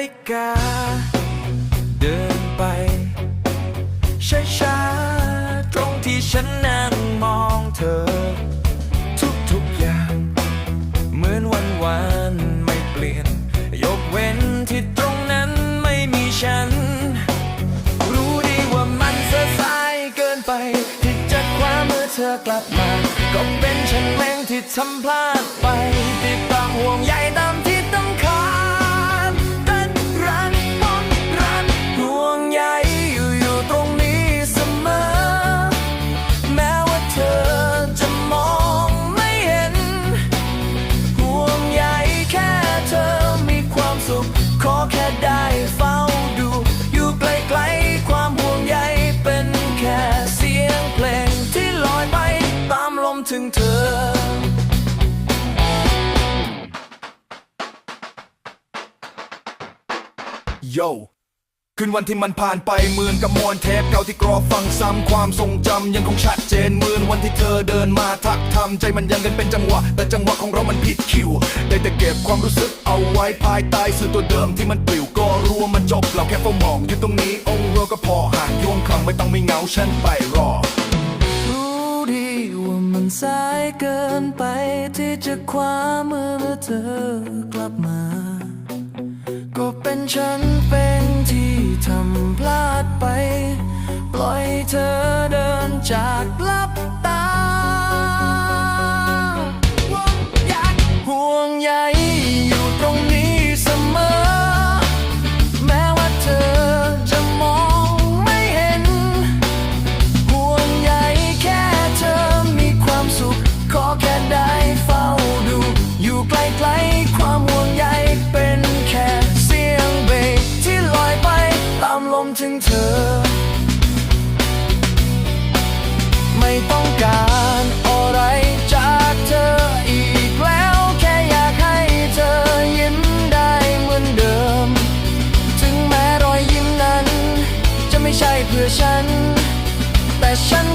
ฬิกา เดินไป ช้าๆ ตรงที่ฉันนั่งมองเธอ ทุกๆอย่าง เหมือนวันวันๆไม่เปลี่ยน ยกเว้นที่ตรงนั้นไม่มีฉัน รู้ดีว่ามันเสียสายเกินไป ที่จะคว้ามือเธอกลับมา ก็เป็นฉันเองที่ทำพลาดไปติดตามห่วงใยตา ขอแค่ได้เฝ้าดู อยู่ไกลๆความห่วงใยเป็นแค่เสียงเพลงที่ลอยไปตามลมถึงเธอโย คืนวันที่มันผ่านไปเหมือนกับมวนเทปเก่าที่กรอฟังซ้ำความทรงจำยังคงชัดเจนเหมือนวันที่เธอเดินมาทักทำใจมันยังกันเป็นจังหวะ แต่จังหวะของเรามันผิดคิว ได้แต่เก็บความรู้สึกเอาไว้ภายใต้สื่อตัวเดิมที่มันปลิวก็รู้ว่ามันจบเราแค่เฝ้ามองอยู่ตรงนี้องค์เราก็พอห่างยวงคลังไม่ต้องไม่เหงาฉันไปรอ รู้ดีว่ามันสายเกินไปที่จะคว้ามือเธอกลับมา ก็เป็นฉัน จากลับตาห่วงใย ฉัน แต่ฉัน